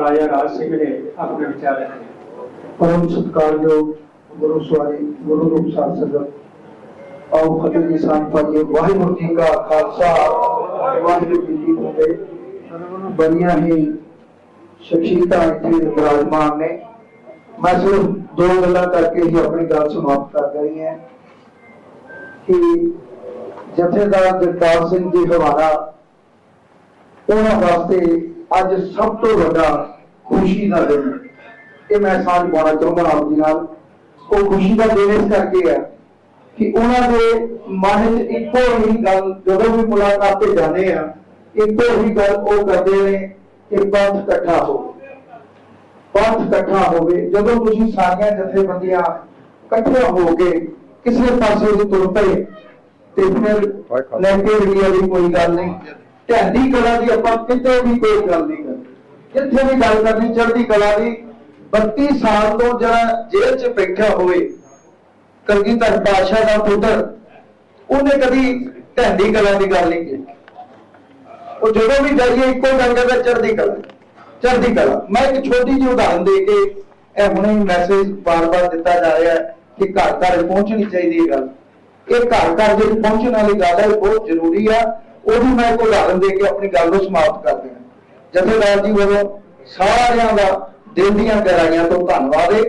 ਰਾਜਾ ਰਾਜ ਸਿੰਘ ਨੇ ਆਪਣੇ ਵਿਚਾਰ ਰੱਖੇ। ਪਰਮ ਸਤਿਕਾਰਯੋਗ ਗੁਰੂ ਸਵਾਰੀ, ਗੁਰੂ ਰੂਪ ਸਾਧ ਸੰਗਤ ਆਓ ਫਤਿਹ ਦੀ ਸਾਂਝ ਪਾਈਏ। ਵਾਹਿਗੁਰੂ ਜੀ ਕਾ ਖਾਲਸਾ, ਵਾਹਿਗੁਰੂ ਜੀ ਕੀ ਫਤਿਹ। ਬੜੀਆਂ ਹੀ ਸ਼ਖਸੀਅਤਾਂ ਇੱਥੇ ਵਿਰਾਜਮਾਨ ਨੇ। ਮੈਂ ਸਿਰਫ ਦੋ ਗੱਲਾਂ ਕਰਕੇ ਹੀ ਆਪਣੀ ਗੱਲ ਸਮਾਪਤ ਕਰ ਰਹੀ ਹਾਂ ਕਿ ਜਥੇਦਾਰ ਜਗਤਾਰ ਸਿੰਘ ਜੀ ਹਵਾਰਾ ਉਹਨਾਂ ਵਾਸਤੇ ਅੱਜ ਸਭ ਤੋਂ ਵੱਡਾ ਖੁਸ਼ੀ ਦਾ ਦਿਨ ਇਹ ਮੈਂ ਸਾਂਝ ਪਾਉਣਾ ਚਾਹੁੰਦਾ ਆਪ ਜੀ ਨਾਲ। ਉਹ ਖੁਸ਼ੀ ਦਾ ਦਿਨ ਇਸ ਕਰਕੇ ਹੈ ਕਿ ਉਹਨਾਂ ਦੇ ਮਨ 'ਚ ਇੱਕੋ ਹੀ ਗੱਲ ਜਦੋਂ ਵੀ ਮੁਲਾਕਾਤ ਤੇ ਜਾਂਦੇ ਆ ਇੱਕੋ ਹੀ ਗੱਲ ਉਹ ਕਰਦੇ ਨੇ ਕਿ ਪੰਥ ਇਕੱਠਾ ਹੋ ਪੰਥ ਇਕੱਠਾ ਹੋਵੇ। ਜਦੋਂ ਤੁਸੀਂ ਸਾਰੀਆਂ ਜਥੇਬੰਦੀਆਂ ਇਕੱਠੀਆਂ ਹੋ ਕੇ ਕਿਸੇ ਪਾਸੇ ਤੁਰ ਪਏ ਤੇ ਫਿਰ ਨੈਗੇਟਿਵਿਟੀ ਦੀ ਕੋਈ ਗੱਲ ਨਹੀਂ। ਢਹਿੰਦੀ ਕਲਾ ਦੀ ਆਪਾਂ ਕਿਤੇ ਵੀ ਕੋਈ ਗੱਲ ਨਹੀਂ ਕਰਨੀ ਜਿੱਥੇ ਵੀ ਗੱਲ ਕਰਨੀ, ਚੜ੍ਹਦੀ ਕਲਾ ਦੀ 32 ਸਾਲ ਤੋਂ ਜਿਹੜਾ ਜੇਲ੍ਹ 'ਚ ਬੈਠਾ ਹੋਵੇ ਕਲਗੀਧਰ ਪਾਤਸ਼ਾਹ ਦਾ ਪੁੱਤਰ, ਉਹਨੇ ਕਦੀ ਢਹਿੰਦੀ ਕਲਾ ਦੀ ਗੱਲ ਨਹੀਂ ਕੀਤੀ। ਉਹ ਜਦੋਂ ਵੀ ਜਾਈਏ, ਇੱਕੋ ਗੱਲ ਕਰਦਾ, ਚੜ੍ਹਦੀ ਕਲਾ। ਚੜ੍ਹਦੀ ਕਲਾ। ਮੈਂ ਇੱਕ ਛੋਟੀ ਜਿਹੀ ਉਦਾਹਰਨ ਦੇ ਕੇ ਇਹ ਹੁਣੇ ਮੈਸੇਜ ਬਾਰ-ਬਾਰ ਦਿੱਤਾ ਜਾ ਰਿਹਾ ਹੈ ਕਿ ਘਰ ਘਰ ਪਹੁੰਚਣੀ ਚਾਹੀਦੀ ਹੈ ਗੱਲ। ਇਹ ਘਰ ਘਰ ਜਿਹੜੀ ਪਹੁੰਚਣ ਵਾਲੀ ਗੱਲ ਹੈ, ਇਹ ਬਹੁਤ ਜ਼ਰੂਰੀ ਆ। ਉਹਦੀ ਮੈਂ ਇੱਕ ਉਦਾਹਰਨ ਦੇ ਕੇ ਆਪਣੀ ਗੱਲ ਨੂੰ ਸਮਾਪਤ ਕਰ ਦੇਣਾ। ਜਥੇਦਾਰ ਜੀ ਵੱਲੋਂ ਸਾਰਿਆਂ ਦਾ ਦਿਲ ਦੀਆਂ ਗਹਿਰਾਈਆਂ ਤੋਂ ਧੰਨਵਾਦ ਹੈ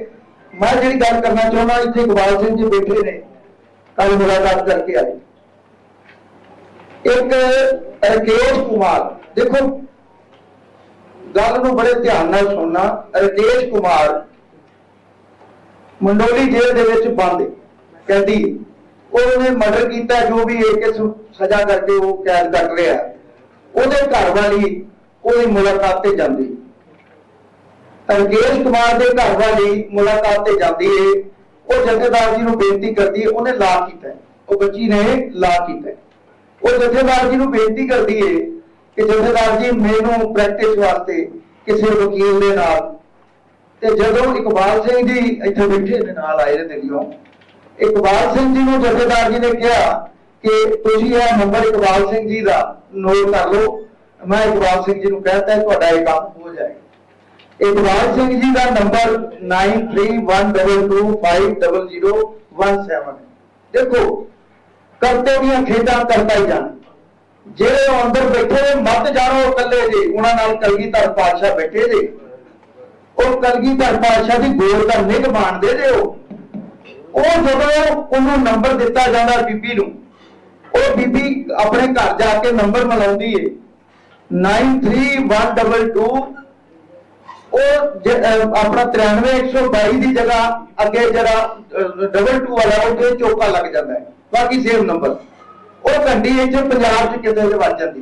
ਮੈਂ ਜਿਹੜੀ ਗੱਲ ਕਰਨਾ ਚਾਹੁੰਦਾ, ਇੱਥੇ ਇਕਬਾਲ ਸਿੰਘ ਜੀ ਬੈਠੇ ਨੇ। ਕੱਲ ਮੁਲਾਕਾਤ ਕਰਕੇ ਆਏ। ਇੱਕ ਰਕੇਸ਼ ਕੁਮਾਰ, ਦੇਖੋ, ਗੱਲ ਨੂੰ ਬੜੇ ਧਿਆਨ ਨਾਲ ਸੁਣਨਾ, ਰਕੇਸ਼ ਕੁਮਾਰ, ਮੰਡੋਲੀ ਜੇਲ੍ਹ ਦੇ ਵਿੱਚ ਬੰਦ ਹੈ ਕੈਦੀ ਉਹਨੇ ਮਰਡਰ ਕੀਤਾ, ਜੋ ਵੀ ਇੱਕ ਸ- ਸਜ਼ਾ ਕਰਕੇ ਉਹ ਕੈਦ ਕੱਟ ਰਿਹਾ। ਉਹਦੇ ਘਰ ਵਾਲੀ ਉਹਦੀ ਮੁਲਾਕਾਤ ਤੇ ਜਾਂਦੀ। ਰਕੇਸ਼ ਕੁਮਾਰ ਦੇ ਘਰ ਵਾਲੀ ਮੁਲਾਕਾਤ ਤੇ ਜਾਂਦੀ ਏ। ਉਹ ਜਥੇਦਾਰ ਜੀ ਨੂੰ ਬੇਨਤੀ ਕਰਦੀ ਏ, ਉਹਨੇ ਲਾ ਕੀਤਾ ਉਹ ਬੱਚੀ ਨੇ ਲਾ ਕੀਤਾ ਉਹ ਜਥੇਦਾਰ ਜੀ ਨੂੰ ਬੇਨਤੀ ਕਰਦੀ ਏ ਕਿ ਜਥੇਦਾਰ ਜੀ, ਮੈਨੂੰ ਪ੍ਰੈਕਟਿਸ ਵਾਸਤੇ ਕਿਸੇ ਵਕੀਲ ਦੇ ਨਾਲ ਤੇ ਜਦੋਂ ਇਕਬਾਲ ਸਿੰਘ ਜੀ ਇੱਥੇ ਬੈਠੇ ਨੇ ਨਾਲ ਆਏ ਨੇ ਦਿੱਲੀੋਂ ਇਕਬਾਲ ਸਿੰਘ ਜੀ ਨੂੰ ਜਥੇਦਾਰ ਜੀ ਨੇ ਕਿਹਾ ਕਿ ਤੁਸੀਂ ਇਹ ਨੰਬਰ ਇਕਬਾਲ ਸਿੰਘ ਜੀ ਦਾ ਨੋਟ ਕਰ ਲਓ ਮੈਂ ਇਕਬਾਲ ਸਿੰਘ ਜੀ ਨੂੰ ਕਹਤਾ ਤੁਹਾਡਾ ਇਹ ਕੰਮ ਹੋ ਜਾਏਗਾ ਇਕਬਾਲ ਸਿੰਘ ਜੀ ਦਾ ਨੰਬਰ 9312250017 ਦੇਖੋ ਕਰਤੇ ਦੀਆਂ ਖੇਡਾਂ ਕਰਦਾ ਹੀ ਜਾਣ ਜਿਹੜੇ ਅੰਦਰ ਬੈਠੇ ਨੇ ਮਤ ਜਾਣੋ ਇਕੱਲੇ ਜੀ ਉਹਨਾਂ ਨਾਲ ਕਲਗੀਧਰ ਪਾਤਸ਼ਾਹ ਬੈਠੇ ਜੀ ਉਹ ਕਲਗੀਧਰ ਪਾਤਸ਼ਾਹ ਦੀ ਗੋਲ ਦਾ ਨਿਗ ਬਾਣਦੇ ਜੇ ਉਹ ਉਹ ਜਦੋਂ ਉਹਨੂੰ ਨੰਬਰ ਦਿੱਤਾ ਜਾਂਦਾ ਬੀਬੀ ਨੂੰ, ਉਹ ਬੀਬੀ ਆਪਣੇ ਘਰ ਜਾ ਕੇ ਨੰਬਰ ਮਿਲਾਉਂਦੀ ਏ। 93122 ਉਹ ਆਪਣਾ 93122 ਦੀ ਜਗ੍ਹਾ ਅੱਗੇ ਜਿਹੜਾ ਡਬਲ 2 ਵਾਲਾ, ਉੱਥੇ ਚੌਕਾ ਲੱਗ ਜਾਂਦਾ ਹੈ ਬਾਕੀ ਸੇਮ ਨੰਬਰ ਉਹ ਘੰਟੀ ਵਿੱਚ ਪੰਜਾਬ 'ਚ ਕਿਤੇ ਤੇ ਵੱਜ ਜਾਂਦੀ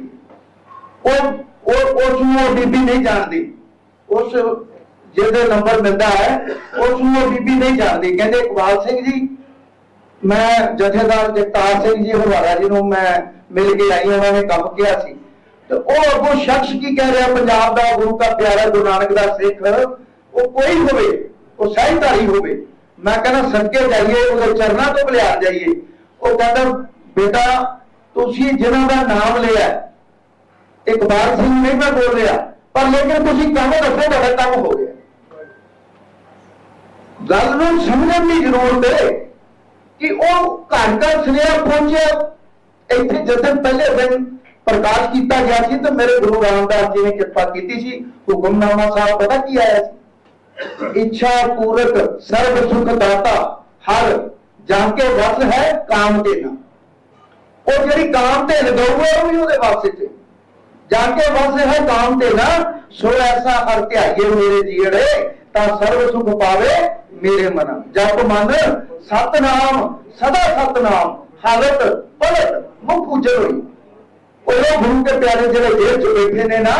ਉਹ ਉਹ ਉਸ ਨੂੰ ਬੀਬੀ ਨਹੀਂ ਜਾਣਦੀ। ਉਸ ਜਿਹਦੇ ਨੰਬਰ ਮਿਲਦਾ ਹੈ ਉਸ ਨੂੰ ਉਹ ਬੀਬੀ ਨਹੀਂ ਜਾਣਦੀ। ਕਹਿੰਦੇ ਇਕਬਾਲ ਸਿੰਘ ਜੀ, ਮੈਂ ਜਥੇਦਾਰ ਜਗਤਾਰ ਸਿੰਘ ਜੀ ਹਵਾਰਾ ਜੀ ਨੂੰ ਮੈਂ ਮਿਲ ਕੇ ਆਈ, ਉਹਨਾਂ ਨੇ ਕੰਮ ਕਿਹਾ ਸੀ। ਤੇ ਉਹ ਅੱਗੋਂ ਸ਼ਖਸ ਕੀ ਕਹਿ ਰਿਹਾ, ਪੰਜਾਬ ਦਾ ਗੁਰੂ ਦਾ ਪਿਆਰਾ ਗੁਰੂ ਨਾਨਕ ਦਾ ਸਿੱਖ, ਉਹ ਕੋਈ ਹੋਵੇ, ਉਹ ਸਹਿਧਾਰੀ ਹੋਵੇ, ਮੈਂ ਕਹਿੰਦਾ ਸਦਕੇ ਜਾਈਏ, ਉਹਦੇ ਚਰਨਾਂ ਤੋਂ ਬਲਿਆ ਜਾਈਏ। ਉਹ ਕਹਿੰਦਾ, ਬੇਟਾ, ਤੁਸੀਂ ਜਿਨ੍ਹਾਂ ਦਾ ਨਾਮ ਲਿਆ, ਇਕਬਾਲ ਸਿੰਘ ਨਹੀਂ ਮੈਂ ਬੋਲ ਰਿਹਾ, ਪਰ ਲੇਕਿਨ ਤੁਸੀਂ ਕੰਮ ਦੱਸੋ, ਤੁਹਾਡਾ ਕੰਮ ਹੋ ਗਿਆ। ਗੱਲ ਨੂੰ ਸਮਝਣ ਦੀ ਜ਼ਰੂਰਤ ਹੈ ਕਿ ਉਹ ਘਰ ਘਰ ਸੁਨੇਹਾ ਪਹੁੰਚਿਆ। ਇੱਥੇ ਜਦੋਂ ਪਹਿਲੇ ਦਿਨ ਪ੍ਰਕਾਸ਼ ਕੀਤਾ ਗਿਆ ਸੀ ਤਾਂ ਮੇਰੇ ਗੁਰੂ ਰਾਮਦਾਸ ਜੀ ਨੇ ਕਿਰਪਾ ਕੀਤੀ ਸੀ। ਹੁਕਮਨਾਮਾ ਸਾਹਿਬ ਪਤਾ ਕੀ ਆਇਆ ਸੀ? ਇੱਛਾ ਪੂਰਕ ਸਰਬ ਸੁਖ ਦਾਤਾ ਹਰ ਜਾਂ ਕੇ ਵਸ ਹੈ ਕਾਮ ਤੇ ਨਾ। ਉਹ ਜਿਹੜੀ ਕਾਮ ਤੇ ਲਗਾਊਗਾ ਉਹ ਵੀ ਉਹਦੇ ਵਾਸਤੇ ਤੇ। ਜਾ ਕੇ ਵਸ ਹੈ ਕਾਮ ਤੇ ਨਾ, ਸੋ ਐਸਾ ਹਰ ਧਿਆਈਏ ਮੇਰੇ ਜੀੜੇ ਤਾਂ ਸਰਬ ਸੁਖ ਪਾਵੇ ਮੇਰੇ ਮਨ। ਜਪ ਮਨ, ਸਤਨਾਮ, ਸਦਾ ਸਤਨਾਮ, ਹਾਲਤ, ਪਲਟ, ਮੁਖ ਉਜਲ ਹੋਈ। ਉਹ ਗੁਰੂ ਕੇ ਪਿਆਰੇ ਜਿਹੜੇ ਜੇਲ੍ਹ ਚ ਬੈਠੇ ਨੇ ਨਾ,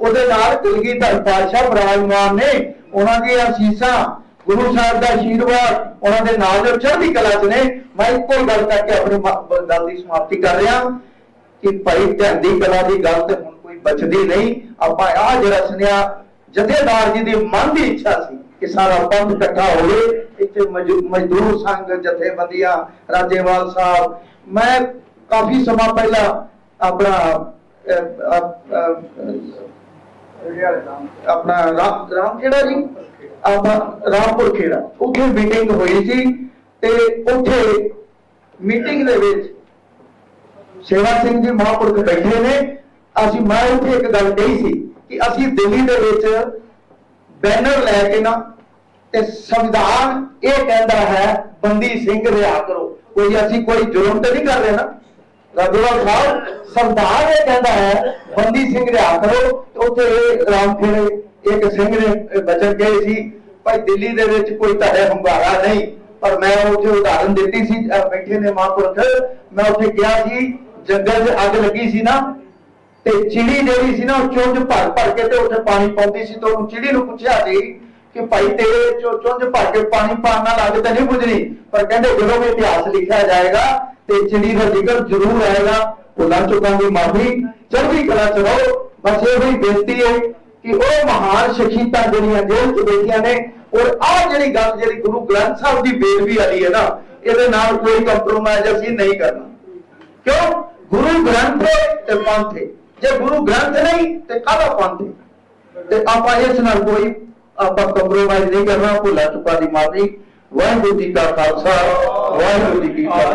ਉਹਦੇ ਨਾਲ ਕਲਗੀਧਰ ਪਾਤਸ਼ਾਹ ਬਰਾਜਮਾਨ ਨੇ। ਉਹਨਾਂ ਦੀਆਂ ਅਸੀਸਾਂ, ਗੁਰੂ ਸਾਹਿਬ ਦਾ ਆਸ਼ੀਰਵਾਦ ਉਹਨਾਂ ਦੇ ਨਾਲ ਦੇ ਚੜ੍ਹਦੀ ਕਲਾ ਚ ਨੇ। ਮੈਂ ਇੱਕੋ ਹੀ ਗੱਲ ਕਰਕੇ ਆਪਣੀ ਗੱਲ ਦੀ ਸਮਾਪਤੀ ਕਰ ਰਿਹਾ ਕਿ ਭਾਈ ਢੰਦੀ ਕਲਾ ਦੀ ਗੱਲ ਤੇ ਹੁਣ ਕੋਈ ਬਚਦੀ ਨਹੀਂ। ਆਪਾਂ ਆ ਜਿਹੜਾ ਸੁਨਿਆ ਜਥੇਦਾਰ ਜੀ ਦੀ ਮਨ ਦੀ ਇੱਛਾ ਸੀ ਕਿ ਸਾਰਾ ਪੰਥ ਇਕੱਠਾ ਹੋਵੇ। ਇੱਥੇ ਮਜ਼ਦੂਰ ਸੰਘ, ਜਥੇਬੰਦੀਆਂ, ਰਾਜੇਵਾਲ ਸਾਹਿਬ। ਮੈਂ ਕਾਫੀ ਸਮਾਂ ਪਹਿਲਾਂ ਆਪਣਾ ਆਪਣਾ ਰਾਮ ਰਾਮ ਖੇੜਾ ਜੀ? ਆਪਣਾ ਰਾਮਪੁਰ ਖੇੜਾ। ਉੱਥੇ ਮੀਟਿੰਗ ਹੋਈ ਸੀ ਤੇ ਉੱਥੇ ਮੀਟਿੰਗ ਦੇ ਵਿੱਚ ਸੇਵਾ ਸਿੰਘ ਜੀ ਮਹਾਂਪੁਰਖ ਬੈਠੇ ਨੇ। ਅਸੀਂ ਮੈਂ ਉੱਥੇ ਇੱਕ ਗੱਲ ਕਹੀ ਸੀ ਕਿ ਅਸੀਂ ਦਿੱਲੀ ਦੇ ਵਿੱਚ ਬੈਨਰ ਲੈ ਕੇ ਨਾ ਤੇ ਸੰਵਿਧਾਨ ਇਹ ਕਹਿੰਦਾ ਹੈ, ਬੰਦੀ ਸਿੰਘ ਰਿਹਾ ਕਰੋ। ਕੋਈ ਅਸੀਂ ਕੋਈ ਜੁਰਮ ਤੇ ਨਹੀਂ ਕਰ ਰਹੇ ਨਾ? ਰਘੁਵਰ ਸਾਹਿਬ, ਸੰਵਿਧਾਨ ਇਹ ਕਹਿੰਦਾ ਹੈ, ਬੰਦੀ ਸਿੰਘ ਰਿਹਾ ਕਰੋ। ਉੱਥੇ ਇਹ ਰਾਮ ਇੱਕ ਸਿੰਘ ਨੇ ਬਚਨ ਗਏ ਸੀ, ਭਾਈ ਦਿੱਲੀ ਦੇ ਵਿੱਚ ਕੋਈ ਤੁਹਾਡੇ ਹੰਗਾਰਾ ਨਹੀਂ, ਪਰ ਮੈਂ ਉੱਥੇ ਉਦਾਹਰਨ ਦਿੱਤੀ ਸੀ, ਅਹ ਬੈਠੇ ਨੇ ਮਹਾਂਪੁਰਖ। ਮੈਂ ਉੱਥੇ ਗਿਆ ਸੀ, ਜੰਗਲ 'ਚ ਅੱਗ ਲੱਗੀ ਸੀ ਨਾ ਤੇ ਚਿੜੀ ਜਿਹੜੀ ਸੀ ਨਾ, ਉਹ ਚੁੰਝ ਭਰ ਭਰ ਕੇ ਤੇ ਉੱਥੇ ਪਾਣੀ ਪਾਉਂਦੀ ਸੀ ਤੇ ਉਹਨੂੰ ਚਿੜੀ ਨੂੰ ਪੁੱਛਿਆ ਸੀ ਕਿ ਭਾਈ ਤੇਰੇ ਚੁੰਝ ਭਰ ਕੇ ਪਾਣੀ ਪਾਣ ਨਾਲ ਅੱਗ ਤਾਂ ਨਹੀਂ ਬੁਝਣੀ, ਪਰ ਕਹਿੰਦੇ ਜਦੋਂ ਵੀ ਇਤਿਹਾਸ ਲਿਖਿਆ ਜਾਏਗਾ ਤੇ ਚਿੜੀ ਦਾ ਜ਼ਿਕਰ ਜ਼ਰੂਰ ਆਏਗਾ ਭੁੱਲਾਂ ਚੁੱਕਾਂ ਦੀ ਮਾਫੀ, ਚੜ੍ਹਦੀ ਕਲਾ ਚ ਰਹੋ। ਬਸ ਇਹੋ ਹੀ ਬੇਨਤੀ ਹੈ ਕਿ ਉਹ ਮਹਾਨ ਸ਼ਖਸੀਅਤਾਂ ਜਿਹੜੀਆਂ ਜੇਲ੍ਹ ਚ ਬੈਠੀਆਂ ਨੇ, ਔਰ ਆਹ ਜਿਹੜੀ ਗੱਲ ਜਿਹੜੀ ਗੁਰੂ ਗ੍ਰੰਥ ਸਾਹਿਬ ਦੀ ਬੇਦਬੀ ਵਾਲੀ ਹੈ ਨਾ, ਇਹਦੇ ਨਾਲ ਕੋਈ ਕੰਪਰੋਮਾਈਜ਼ ਅਸੀਂ ਨਹੀਂ ਕਰਨਾ। ਕਿਉਂ? ਗੁਰੂ ਗ੍ਰੰਥ ਤੇ ਪੰਥ ਜੇ ਗੁਰੂ ਗ੍ਰੰਥ ਨਹੀਂ, ਤੇ ਕਾਹਦਾ ਪੰਥ ਤੇ ਆਪਾਂ ਇਸ ਨਾਲ ਕੋਈ ਆਪਾਂ ਕੰਪਰੋਮਾਈਜ਼ ਨਹੀਂ ਕਰਨਾ ਭੁੱਲਾ ਚੁੱਕਾ ਦੀ ਮਾਫੀ ਵਾਹਿਗੁਰੂ ਜੀ ਕਾ ਖਾਲਸਾ, ਵਾਹਿਗੁਰੂ ਜੀ ਕੀ ਫਤਿਹ।